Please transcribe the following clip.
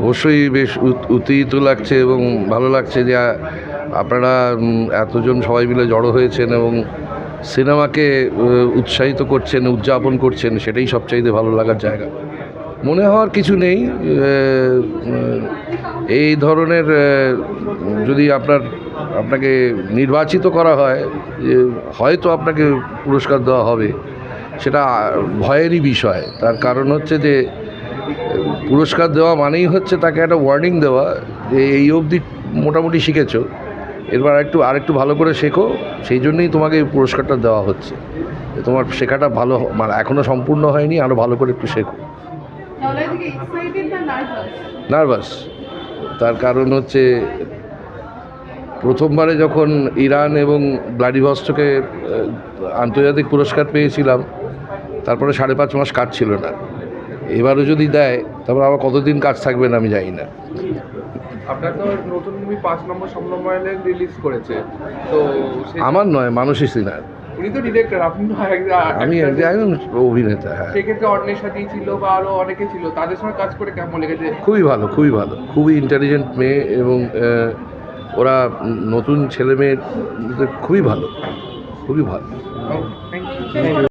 অবশ্যই বেশ উত- উত্তেজিত লাগছে এবং ভালো লাগছে যে আপনারা এতজন সবাই মিলে জড়ো হয়েছেন এবং সিনেমাকে উৎসাহিত করছেন, উদযাপন করছেন, সেটাই সবচাইতে ভালো লাগার জায়গা। মনে হওয়ার কিছু নেই এই ধরনের যদি আপনার, আপনাকে নির্বাচিত করা হয় হয়তো আপনাকে পুরস্কার দেওয়া হবে, সেটা ভয়েরই বিষয়। তার কারণ হচ্ছে যে পুরস্কার দেওয়া মানেই হচ্ছে তাকে একটা ওয়ার্নিং দেওয়া যে এই অবধি মোটামুটি শিখেছো। এরপর আরেকটু আরেকটু ভালো করে শেখো। সেই জন্যই তোমাকে এই পুরস্কারটা দেওয়া হচ্ছে। তোমার শেখাটা ভালো মানে এখনও সম্পূর্ণ হয়নি আরও ভালো করে একটু শেখো। নার্ভাস তার কারণ হচ্ছে প্রথমবারে যখন ইরান এবং ব্লাডিভস্টকে আন্তর্জাতিক পুরস্কার পেয়েছিলাম তারপরে সাড়ে পাঁচ মাস কাজ ছিল না। এবারও যদি দেয় তারপর আবার কতদিন কাজ থাকবে না আমি জানি না। আপনার তো নতুন মুভি পাঁচ নম্বর সম্ভব রিলিজ করেছে। তো আমার নয় তো এক- আমি। একজন অভিনেতা হ্যাঁ। সেক্ষেত্রে অন্যের সাথেই ছিল বা আরও অনেকে ছিল তাদের সঙ্গে কাজ করে কেমন লেগেছে? খুবই ভালো খুবই ভালো। খুবই ইন্টেলিজেন্ট মেয়ে এবং ওরা নতুন ছেলে মেয়ের খুবই ভালো খুবই ভালো। Thank you